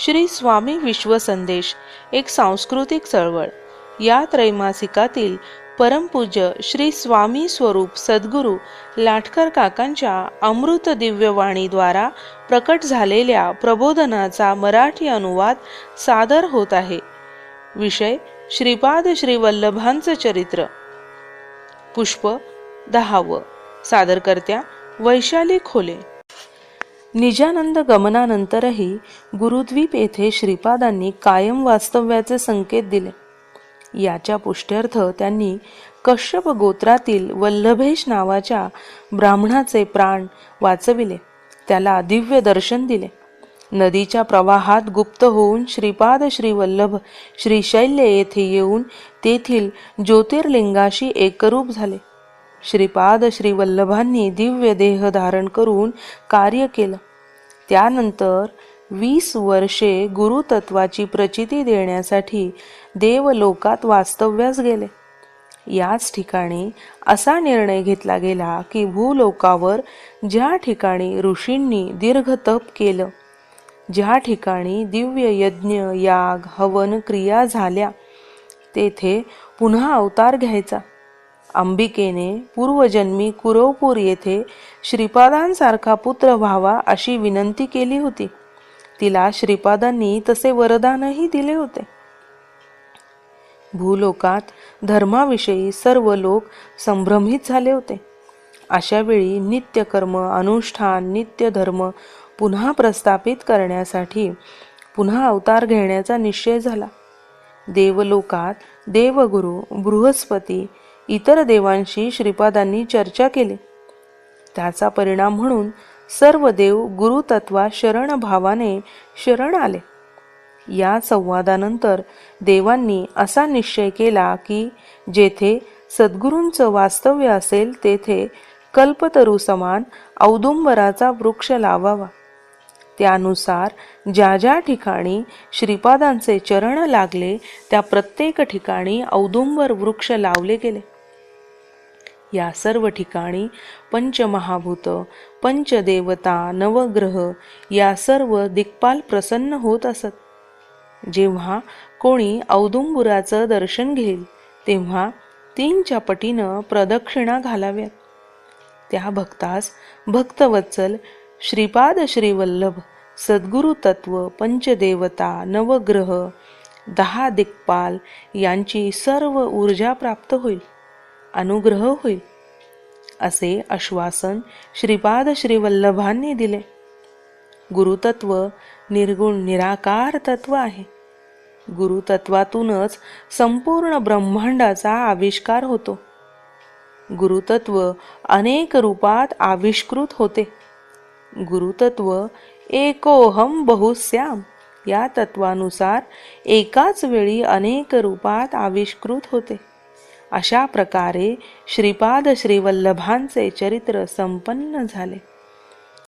श्री स्वामी विश्वसंदेश एक सांस्कृतिक चळवळ. या त्रैमासिकातील परमपूज्य श्री स्वामी स्वरूप सद्गुरू लाटकर काकांच्या अमृत दिव्यवाणीद्वारा प्रकट झालेल्या प्रबोधनाचा मराठी अनुवाद सादर होत आहे. विषय श्रीपाद श्री वल्लभांचं चरित्र. पुष्प दहावं. सादरकर्त्या वैशाली खोले. निजानंद गमनानंतरही गुरुद्वीप येथे श्रीपादांनी कायम वास्तव्याचे संकेत दिले. याच्या पुष्ट्यर्थ त्यांनी कश्यप गोत्रातील वल्लभेश नावाच्या ब्राह्मणाचे प्राण वाचविले. त्याला दिव्य दर्शन दिले. नदीच्या प्रवाहात गुप्त होऊन श्रीपाद श्रीवल्लभ श्रीशैल्य येथे येऊन तेथील ज्योतिर्लिंगाशी एकरूप झाले. श्रीपाद श्रीवल्लभांनी दिव्य देह धारण करून कार्य केलं. त्यानंतर वीस वर्षे गुरुतत्वाची प्रचिती देण्यासाठी देवलोकात वास्तव्यास गेले. याच ठिकाणी असा निर्णय घेतला गेला की भूलोकावर ज्या ठिकाणी ऋषींनी दीर्घ तप केलं ज्या ठिकाणी दिव्य यज्ञ याग हवन क्रिया झाल्या तेथे पुन्हा अवतार घ्यायचा. अंबिकेने पूर्वजन्मी कुरवपूर येथे श्रीपादांसारखा पुत्र व्हावा अशी विनंती केली होती. तिला श्रीपादांनी तसे वरदानही दिले होते. भूलोकात धर्माविषयी सर्व लोक संभ्रमित झाले होते. अशा वेळी नित्यकर्म अनुष्ठान नित्य धर्म पुन्हा प्रस्थापित करण्यासाठी पुन्हा अवतार घेण्याचा निश्चय झाला. देवलोकात देवगुरु बृहस्पती इतर देवांशी श्रीपादांनी चर्चा केली. त्याचा परिणाम म्हणून सर्व देव गुरुतत्वा शरण भावाने शरण आले. या संवादानंतर देवांनी असा निश्चय केला की जेथे सद्गुरूंचं वास्तव्य असेल तेथे कल्पतरू समान औदुंबराचा वृक्ष लावावा. त्यानुसार ज्या ज्या ठिकाणी श्रीपादांचे चरण लागले त्या प्रत्येक ठिकाणी औदुंबर वृक्ष लावले गेले. या सर्व ठिकाणी पंचमहाभूत पंचदेवता नवग्रह या सर्व दिक्पाल प्रसन्न होत असत. जेव्हा कोणी औदुंबुराचं दर्शन घेईल तेव्हा तीनच्या पटीनं प्रदक्षिणा घालाव्यात. त्या भक्तास भक्तवत्सल श्रीपाद श्रीवल्लभ सद्गुरु तत्व पंचदेवता नवग्रह दहा दिक्पाल यांची सर्व ऊर्जा प्राप्त होईल. अनुग्रह होईल असे आश्वासन श्रीपाद श्रीवल्लभांनी दिले. गुरुतत्व निर्गुण निराकार तत्व आहे. गुरुतत्वातूनच संपूर्ण ब्रह्मांडाचा आविष्कार होतो. गुरुतत्व अनेक रूपात आविष्कृत होते. गुरुतत्व एकोहम बहुश्याम या तत्वानुसार एकाच वेळी अनेक रूपात आविष्कृत होते. अशा प्रकारे श्रीपाद श्रीवल्लभांचे चरित्र संपन्न झाले.